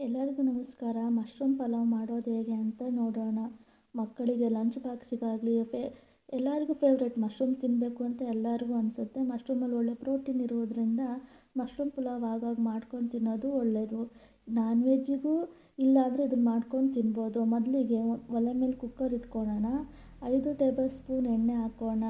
ಎಲ್ಲರಿಗೂ ನಮಸ್ಕಾರ. ಮಶ್ರೂಮ್ ಪಲಾವ್ ಮಾಡೋದು ಹೇಗೆ ಅಂತ ನೋಡೋಣ. ಮಕ್ಕಳಿಗೆ ಲಂಚ್ ಬಾಕ್ಸಿಗಾಗಲಿ ಫೇ ಎಲ್ಲರಿಗೂ ಫೇವ್ರೆಟ್ ಮಶ್ರೂಮ್ ತಿನ್ನಬೇಕು ಅಂತ ಎಲ್ಲರಿಗೂ ಅನಿಸುತ್ತೆ. ಮಶ್ರೂಮಲ್ಲಿ ಒಳ್ಳೆ ಪ್ರೋಟೀನ್ ಇರೋದ್ರಿಂದ ಮಶ್ರೂಮ್ ಪಲಾವ್ ಆಗಾಗ ಮಾಡ್ಕೊಂಡು ತಿನ್ನೋದು ಒಳ್ಳೆಯದು ನಾನ್ ವೆಜ್ಜಿಗೂ ಇಲ್ಲ ಅಂದರೆ ಇದನ್ನು ಮಾಡ್ಕೊಂಡು ತಿನ್ಬೋದು. ಮೊದಲಿಗೆ ಒಲೆ ಮೇಲೆ ಕುಕ್ಕರ್ ಇಟ್ಕೊಳ್ಳೋಣ ಐದು ಟೇಬಲ್ ಸ್ಪೂನ್ ಎಣ್ಣೆ ಹಾಕೋಣ.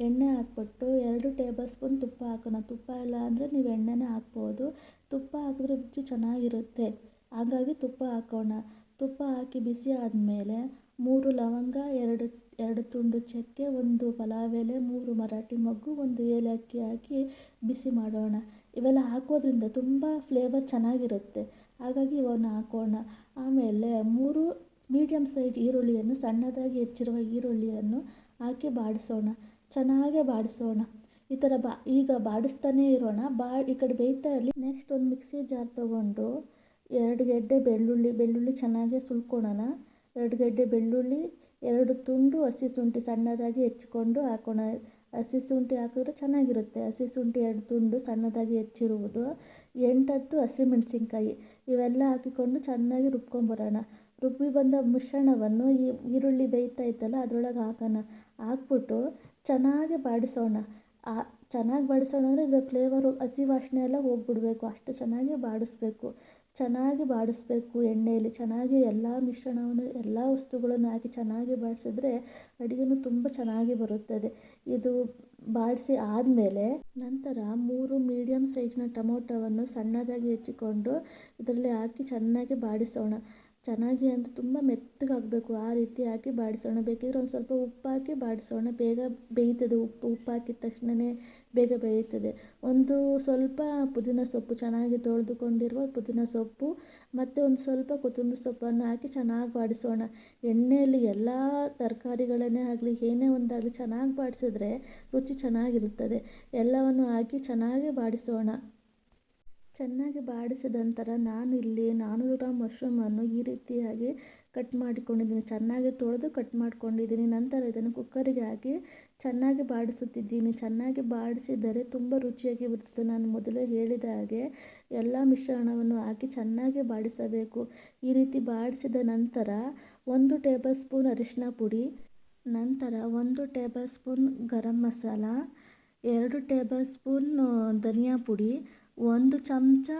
ಎಣ್ಣೆ ಹಾಕ್ಬಿಟ್ಟು ಎರಡು ಟೇಬಲ್ ಸ್ಪೂನ್ ತುಪ್ಪ ಹಾಕೋಣ. ತುಪ್ಪ ಇಲ್ಲ ಅಂದರೆ ನೀವು ಎಣ್ಣೆನೇ ಹಾಕ್ಬೋದು. ತುಪ್ಪ ಹಾಕಿದ್ರೆ ರುಚಿ ಚೆನ್ನಾಗಿರುತ್ತೆ. ಹಾಗಾಗಿ ತುಪ್ಪ ಹಾಕೋಣ. ತುಪ್ಪ ಹಾಕಿ ಬಿಸಿ ಆದಮೇಲೆ ಮೂರು ಲವಂಗ, ಎರಡು ಎರಡು ತುಂಡು ಚಕ್ಕೆ, ಒಂದು ಪಲಾವ್ ಎಲೆ ಮೂರು ಮರಾಠಿ ಮೊಗ್ಗು, ಒಂದು ಏಲಕ್ಕಿ ಹಾಕಿ ಬಿಸಿ ಮಾಡೋಣ. ಇವೆಲ್ಲ ಹಾಕೋದ್ರಿಂದ ತುಂಬ ಫ್ಲೇವರ್ ಚೆನ್ನಾಗಿರುತ್ತೆ. ಹಾಗಾಗಿ ಇವನ್ನು ಹಾಕೋಣ. ಆಮೇಲೆ ಮೂರು ಮೀಡಿಯಮ್ ಸೈಜ್ ಈರುಳ್ಳಿಯನ್ನು, ಸಣ್ಣದಾಗಿ ಹೆಚ್ಚಿರುವ ಈರುಳ್ಳಿಯನ್ನು ಹಾಕಿ ಬಾಡಿಸೋಣ. ಚೆನ್ನಾಗೆ ಬಾಡಿಸೋಣ. ಈ ಥರ ಬಾ, ಈಗ ಬಾಡಿಸ್ತಾನೇ ಇರೋಣ. ಬಾ, ಈ ಕಡೆ ಬೇಯ್ತಾ ಇರಲಿ. ನೆಕ್ಸ್ಟ್ ಒಂದು ಮಿಕ್ಸಿ ಜಾರ್ ತೊಗೊಂಡು ಎರಡು ಗೆಡ್ಡೆ ಬೆಳ್ಳುಳ್ಳಿ ಬೆಳ್ಳುಳ್ಳಿ ಚೆನ್ನಾಗಿ ಸುಲ್ಕೊಳ್ಳೋಣ ಎರಡು ಗೆಡ್ಡೆ ಬೆಳ್ಳುಳ್ಳಿ, ಎರಡು ತುಂಡು ಹಸಿ ಶುಂಠಿ ಸಣ್ಣದಾಗಿ ಹೆಚ್ಚಿಕೊಂಡು ಹಾಕೋಣ. ಹಸಿ ಶುಂಠಿ ಹಾಕಿದ್ರೆ ಚೆನ್ನಾಗಿರುತ್ತೆ. ಹಸಿ ಶುಂಠಿ ಎರಡು ತುಂಡು ಸಣ್ಣದಾಗಿ ಹೆಚ್ಚಿರುವುದು. ಎಂಟತ್ತು ಹಸಿಮೆಣಸಿನ್ಕಾಯಿ. ಇವೆಲ್ಲ ಹಾಕಿಕೊಂಡು ಚೆನ್ನಾಗಿ ರುಬ್ಕೊಂಬರೋಣ. ರುಬ್ಬಿ ಬಂದ ಮಿಶ್ರಣವನ್ನು ಈ ಈರುಳ್ಳಿ ಬೇಯ್ತಾ ಇತ್ತಲ್ಲ, ಅದರೊಳಗೆ ಹಾಕೋಣ. ಹಾಕ್ಬಿಟ್ಟು ಚೆನ್ನಾಗಿ ಬಾಡಿಸೋಣ. ಆ, ಚೆನ್ನಾಗಿ ಬಾಡಿಸೋಣ ಅಂದರೆ ಇದರ ಫ್ಲೇವರು ಹಸಿ ವಾಸನೆ ಎಲ್ಲ ಹೋಗ್ಬಿಡ್ಬೇಕು. ಅಷ್ಟು ಚೆನ್ನಾಗಿ ಬಾಡಿಸ್ಬೇಕು. ಚೆನ್ನಾಗಿ ಬಾಡಿಸ್ಬೇಕು, ಎಣ್ಣೆಯಲ್ಲಿ ಚೆನ್ನಾಗಿ ಎಲ್ಲ ಮಿಶ್ರಣವನ್ನು, ಎಲ್ಲ ವಸ್ತುಗಳನ್ನು ಹಾಕಿ ಚೆನ್ನಾಗಿ ಬಾಡಿಸಿದ್ರೆ ಅಡುಗೆನೂ ತುಂಬ ಚೆನ್ನಾಗಿ ಬರುತ್ತದೆ. ಇದು ಬಾಡಿಸಿ ಆದಮೇಲೆ ನಂತರ ಮೂರು ಮೀಡಿಯಮ್ ಸೈಜ್ನ ಟೊಮೊಟೊವನ್ನು ಸಣ್ಣದಾಗಿ ಹೆಚ್ಚಿಕೊಂಡು ಇದರಲ್ಲಿ ಹಾಕಿ ಚೆನ್ನಾಗಿ ಬಾಡಿಸೋಣ. ಚೆನ್ನಾಗಿ ಅಂದರೆ ತುಂಬ ಮೆತ್ತಗಾಗಬೇಕು. ಆ ರೀತಿ ಹಾಕಿ ಬಾಡಿಸೋಣ. ಬೇಕಿದ್ರೆ ಒಂದು ಸ್ವಲ್ಪ ಉಪ್ಪು ಹಾಕಿ ಬಾಡಿಸೋಣ. ಬೇಗ ಬೇಯ್ತದೆ. ಉಪ್ಪು ಉಪ್ಪು ಹಾಕಿದ ತಕ್ಷಣವೇ ಬೇಗ ಬೇಯ್ತದೆ. ಒಂದು ಸ್ವಲ್ಪ ಪುದೀನ ಸೊಪ್ಪು ಚೆನ್ನಾಗಿ ತೊಳೆದುಕೊಂಡಿರುವ ಪುದೀನ ಸೊಪ್ಪು ಮತ್ತು ಒಂದು ಸ್ವಲ್ಪ ಕೊತ್ತಂಬರಿ ಸೊಪ್ಪನ್ನು ಹಾಕಿ ಚೆನ್ನಾಗಿ ಬಾಡಿಸೋಣ. ಎಣ್ಣೆಯಲ್ಲಿ ಎಲ್ಲ ತರಕಾರಿಗಳನ್ನೇ ಆಗಲಿ, ಏನೇ ಒಂದಾಗಲಿ ಚೆನ್ನಾಗಿ ಬಾಡಿಸಿದ್ರೆ ರುಚಿ ಚೆನ್ನಾಗಿರುತ್ತದೆ. ಎಲ್ಲವನ್ನು ಹಾಕಿ ಚೆನ್ನಾಗಿ ಬಾಡಿಸೋಣ. ಚೆನ್ನಾಗಿ ಬಾಡಿಸಿದ ನಂತರ ನಾನು ಇಲ್ಲಿ ನಾನ್ನೂರು ಗ್ರಾಮ್ ಮಶ್ರೂಮನ್ನು ಈ ರೀತಿಯಾಗಿ ಕಟ್ ಮಾಡಿಕೊಂಡಿದ್ದೀನಿ. ಚೆನ್ನಾಗಿ ತೊಳೆದು ಕಟ್ ಮಾಡಿಕೊಂಡಿದ್ದೀನಿ. ನಂತರ ಇದನ್ನು ಕುಕ್ಕರಿಗೆ ಹಾಕಿ ಚೆನ್ನಾಗಿ ಬಾಡಿಸುತ್ತಿದ್ದೀನಿ. ಚೆನ್ನಾಗಿ ಬಾಡಿಸಿದರೆ ತುಂಬ ರುಚಿಯಾಗಿ ಬರುತ್ತದೆ. ನಾನು ಮೊದಲೇ ಹೇಳಿದ ಹಾಗೆ ಎಲ್ಲ ಮಿಶ್ರಣವನ್ನು ಹಾಕಿ ಚೆನ್ನಾಗಿ ಬಾಡಿಸಬೇಕು. ಈ ರೀತಿ ಬಾಡಿಸಿದ ನಂತರ ಒಂದು ಟೇಬಲ್ ಸ್ಪೂನ್ ಅರಿಶಿನ ಪುಡಿ, ನಂತರ ಒಂದು ಟೇಬಲ್ ಸ್ಪೂನ್ ಗರಂ ಮಸಾಲ, ಎರಡು ಟೇಬಲ್ ಸ್ಪೂನ್ ಧನಿಯಾ ಪುಡಿ ಒಂದು ಚಮಚ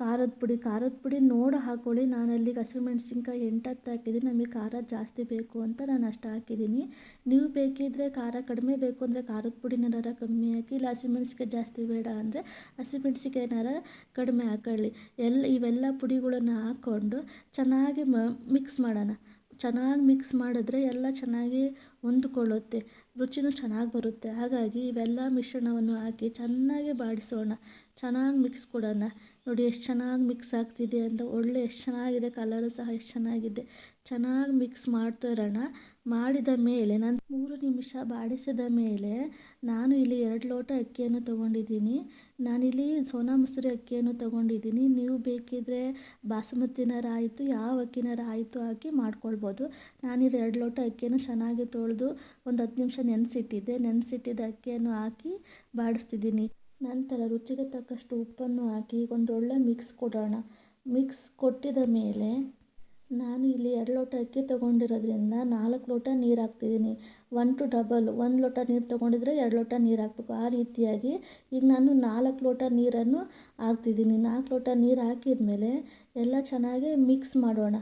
ಖಾರದ ಪುಡಿ. ಖಾರದ ಪುಡಿ ನೋಡಿ ಹಾಕ್ಕೊಳ್ಳಿ ನಾನು ಅಲ್ಲಿಗೆ ಹಸಿಮೆಣ್ಸಿನ್ಕಾಯಿ ಎಂಟು ಹತ್ತು ಹಾಕಿದ್ದೀನಿ. ನಮಗೆ ಖಾರ ಜಾಸ್ತಿ ಬೇಕು ಅಂತ ನಾನು ಅಷ್ಟು ಹಾಕಿದ್ದೀನಿ. ನೀವು ಬೇಕಿದ್ದರೆ ಖಾರ ಕಡಿಮೆ ಬೇಕು ಅಂದರೆ ಖಾರದ ಪುಡಿನಾರ ಕಮ್ಮಿ ಹಾಕಿ, ಇಲ್ಲ ಹಸಿಮೆಣ್ಸಿನ್ಕಾಯಿ ಜಾಸ್ತಿ ಬೇಡ ಅಂದರೆ ಹಸಿಮೆಣ್ಸಿನ್ಕಾಯಿನಾರ ಕಡಿಮೆ ಹಾಕೊಳ್ಳಿ. ಎಲ್ಲ ಇವೆಲ್ಲ ಪುಡಿಗಳನ್ನು ಹಾಕ್ಕೊಂಡು ಚೆನ್ನಾಗಿ ಮಿಕ್ಸ್ ಮಾಡೋಣ. ಚೆನ್ನಾಗಿ ಮಿಕ್ಸ್ ಮಾಡಿದ್ರೆ ಎಲ್ಲ ಚೆನ್ನಾಗಿ ಹೊಂದ್ಕೊಳ್ಳುತ್ತೆ. ರುಚಿನೂ ಚೆನ್ನಾಗಿ ಬರುತ್ತೆ. ಹಾಗಾಗಿ ಇವೆಲ್ಲ ಮಿಶ್ರಣವನ್ನು ಹಾಕಿ ಚೆನ್ನಾಗಿ ಬಾಡಿಸೋಣ. ಚೆನ್ನಾಗಿ ಮಿಕ್ಸ್ ಕೊಡೋಣ. ನೋಡಿ ಎಷ್ಟು ಚೆನ್ನಾಗಿ ಮಿಕ್ಸ್ ಆಗ್ತಿದೆ ಅಂತ. ಒಳ್ಳೆ ಎಷ್ಟು ಚೆನ್ನಾಗಿದೆ ಕಲರು ಸಹ ಎಷ್ಟು ಚೆನ್ನಾಗಿದೆ. ಚೆನ್ನಾಗಿ ಮಿಕ್ಸ್ ಮಾಡ್ತಾ ಇರೋಣ. ಮಾಡಿದ ಮೇಲೆ ನಾನು ಮೂರು ನಿಮಿಷ ಬಾಡಿಸಿದ ಮೇಲೆ ನಾನು ಇಲ್ಲಿ ಎರಡು ಲೋಟ ಅಕ್ಕಿಯನ್ನು ತೊಗೊಂಡಿದ್ದೀನಿ. ನಾನಿಲ್ಲಿ ಸೋನಾ ಮಸೂರಿ ಅಕ್ಕಿಯನ್ನು ತೊಗೊಂಡಿದ್ದೀನಿ. ನೀವು ಬೇಕಿದ್ದರೆ ಬಾಸುಮತಿನಾರ ಆಯಿತು ಯಾವ ಅಕ್ಕಿನಾರ ಆಯಿತು ಹಾಕಿ ಮಾಡ್ಕೊಳ್ಬೋದು. ನಾನಿಲ್ಲಿ ಎರಡು ಲೋಟ ಅಕ್ಕಿಯನ್ನು ಚೆನ್ನಾಗಿ ತೊಳೆದು ಒಂದು ಹತ್ತು ನಿಮಿಷ ನೆನೆಸಿಟ್ಟಿದ್ದೆ. ನೆನೆಸಿಟ್ಟಿದ್ದ ಅಕ್ಕಿಯನ್ನು ಹಾಕಿ ಬಾಡಿಸ್ತಿದ್ದೀನಿ. ನಂತರ ರುಚಿಗೆ ತಕ್ಕಷ್ಟು ಉಪ್ಪನ್ನು ಹಾಕಿ ಒಂದೊಳ್ಳೆ ಮಿಕ್ಸ್ ಕೊಡೋಣ. ಮಿಕ್ಸ್ ಕೊಟ್ಟಿದ ಮೇಲೆ ನಾನು ಇಲ್ಲಿ ಎರಡು ಲೋಟ ಅಕ್ಕಿ ತೊಗೊಂಡಿರೋದ್ರಿಂದ ನಾಲ್ಕು ಲೋಟ ನೀರು ಹಾಕ್ತಿದ್ದೀನಿ. ಒನ್ ಟು ಡಬಲ್ ಒಂದು ಲೋಟ ನೀರು ತೊಗೊಂಡಿದ್ರೆ ಎರಡು ಲೋಟ ನೀರು ಹಾಕ್ಬೇಕು. ಆ ರೀತಿಯಾಗಿ ಈಗ ನಾನು ನಾಲ್ಕು ಲೋಟ ನೀರನ್ನು ಹಾಕ್ತಿದ್ದೀನಿ. ನಾಲ್ಕು ಲೋಟ ನೀರು ಹಾಕಿದ ಮೇಲೆ ಎಲ್ಲ ಚೆನ್ನಾಗಿ ಮಿಕ್ಸ್ ಮಾಡೋಣ.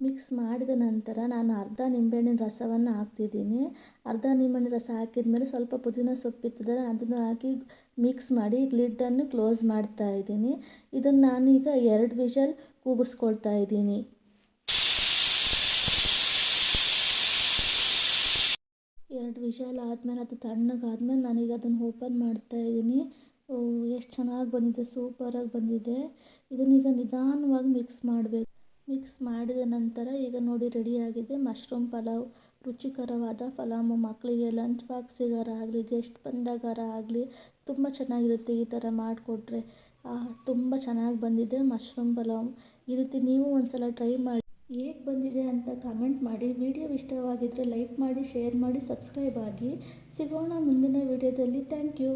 ಮಿಕ್ಸ್ ಮಾಡಿದ ನಂತರ ನಾನು ಅರ್ಧ ನಿಂಬೆಹಣ್ಣಿನ ರಸವನ್ನು ಹಾಕ್ತಿದ್ದೀನಿ. ಅರ್ಧ ನಿಂಬೆಹಣ್ಣಿನ ರಸ ಹಾಕಿದ ಮೇಲೆ ಸ್ವಲ್ಪ ಪುದೀನ ಸೊಪ್ಪಿತ್ತದಲ್ಲ ಅದನ್ನು ಹಾಕಿ ಮಿಕ್ಸ್ ಮಾಡಿ ಲಿಡ್ಡನ್ನು ಕ್ಲೋಸ್ ಮಾಡ್ತಾ ಇದ್ದೀನಿ. ಇದನ್ನು ನಾನೀಗ ಎರಡು ವಿಷಲ್ ಕೂಗಿಸ್ಕೊಳ್ತಾ ಇದ್ದೀನಿ. ಎರಡು ವಿಷಲ್ ಆದಮೇಲೆ ಅದು ತಣ್ಣಗಾದ್ಮೇಲೆ ನಾನೀಗ ಅದನ್ನು ಓಪನ್ ಮಾಡ್ತಾ ಇದ್ದೀನಿ. ಎಷ್ಟು ಚೆನ್ನಾಗಿ ಬಂದಿದೆ, ಸೂಪರಾಗಿ ಬಂದಿದೆ. ಇದನ್ನೀಗ ನಿಧಾನವಾಗಿ ಮಿಕ್ಸ್ ಮಾಡಬೇಕು. ಮಿಕ್ಸ್ ಮಾಡಿದ ನಂತರ ಈಗ ನೋಡಿ ರೆಡಿಯಾಗಿದೆ ಮಶ್ರೂಮ್ ಪಲಾವ್, ರುಚಿಕರವಾದ ಪಲಾವು. ಮಕ್ಕಳಿಗೆ ಲಂಚ್ ಬಾಕ್ಸಿಗಾರ ಆಗಲಿ ಗೆಸ್ಟ್ ಬಂದಾಗಾರ ಆಗಲಿ, ತುಂಬ ಚೆನ್ನಾಗಿರುತ್ತೆ ಈ ಥರ ಮಾಡಿಕೊಟ್ರೆ. ತುಂಬ ಚೆನ್ನಾಗಿ ಬಂದಿದೆ ಮಶ್ರೂಮ್ ಪಲಾವ್. ಈ ರೀತಿ ನೀವು ಒಂದು ಸಲ ಟ್ರೈ ಮಾಡಿ, ಹೇಗೆ ಬಂದಿದೆ ಅಂತ ಕಮೆಂಟ್ ಮಾಡಿ. ವಿಡಿಯೋ ಇಷ್ಟವಾಗಿದ್ದರೆ ಲೈಕ್ ಮಾಡಿ ಶೇರ್ ಮಾಡಿ ಸಬ್ಸ್ಕ್ರೈಬ್ ಆಗಿ. ಸಿಗೋಣ ಮುಂದಿನ ವಿಡಿಯೋದಲ್ಲಿ ಥ್ಯಾಂಕ್ ಯು